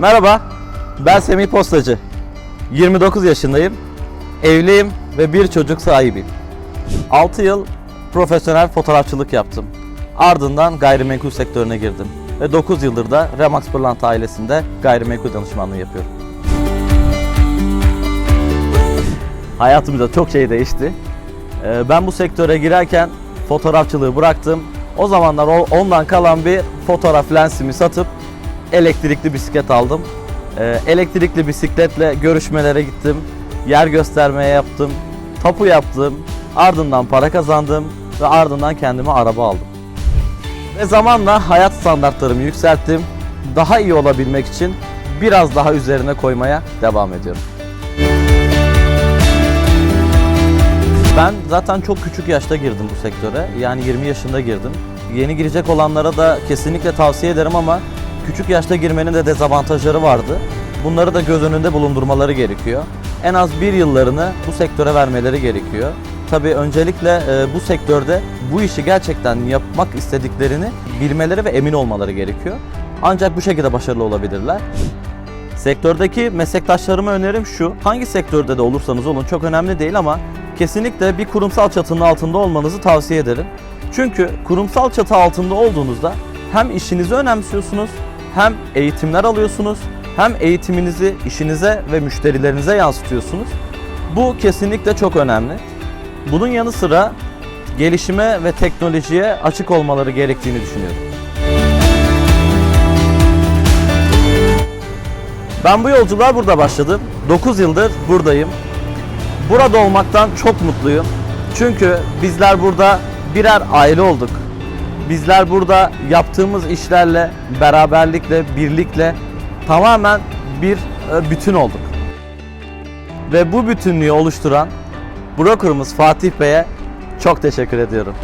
Merhaba, ben Semih Postacı. 29 yaşındayım, evliyim ve bir çocuk sahibiyim. 6 yıl profesyonel fotoğrafçılık yaptım. Ardından gayrimenkul sektörüne girdim. Ve 9 yıldır da Remax Pırlanta ailesinde gayrimenkul danışmanlığı yapıyorum. Hayatımızda çok şey değişti. Ee, Ben bu sektöre girerken fotoğrafçılığı bıraktım. O zamanlar ondan kalan bir fotoğraf lensimi satıp elektrikli bisiklet aldım. Ee, Elektrikli bisikletle görüşmelere gittim. Yer göstermeye yaptım. Tapu yaptım. Ardından para kazandım ve ardından kendime araba aldım. Ve zamanla hayat standartlarımı yükselttim. Daha iyi olabilmek için biraz daha üzerine koymaya devam ediyorum. Ben zaten çok küçük yaşta girdim bu sektöre. Yani 20 yaşında girdim. Yeni girecek olanlara da kesinlikle tavsiye ederim ama küçük yaşta girmenin de dezavantajları vardı. Bunları da göz önünde bulundurmaları gerekiyor. En az bir yıllarını bu sektöre vermeleri gerekiyor. Tabii öncelikle e, bu sektörde bu işi gerçekten yapmak istediklerini bilmeleri ve emin olmaları gerekiyor. Ancak bu şekilde başarılı olabilirler. Sektördeki meslektaşlarıma önerim şu. Hangi sektörde de olursanız olun çok önemli değil ama kesinlikle bir kurumsal çatının altında olmanızı tavsiye ederim. Çünkü kurumsal çatı altında olduğunuzda hem işinizi önemsiyorsunuz, hem eğitimler alıyorsunuz, hem eğitiminizi işinize ve müşterilerinize yansıtıyorsunuz. Bu kesinlikle çok önemli. Bunun yanı sıra gelişime ve teknolojiye açık olmaları gerektiğini düşünüyorum. Ben bu yolculuğa burada başladım. 9 yıldır buradayım. Burada olmaktan çok mutluyum. Çünkü bizler burada birer aile olduk. Bizler burada yaptığımız işlerle, beraberlikle, birlikle tamamen bir e, bütün olduk. Ve bu bütünlüğü oluşturan brokerımız Fatih Bey'e çok teşekkür ediyorum.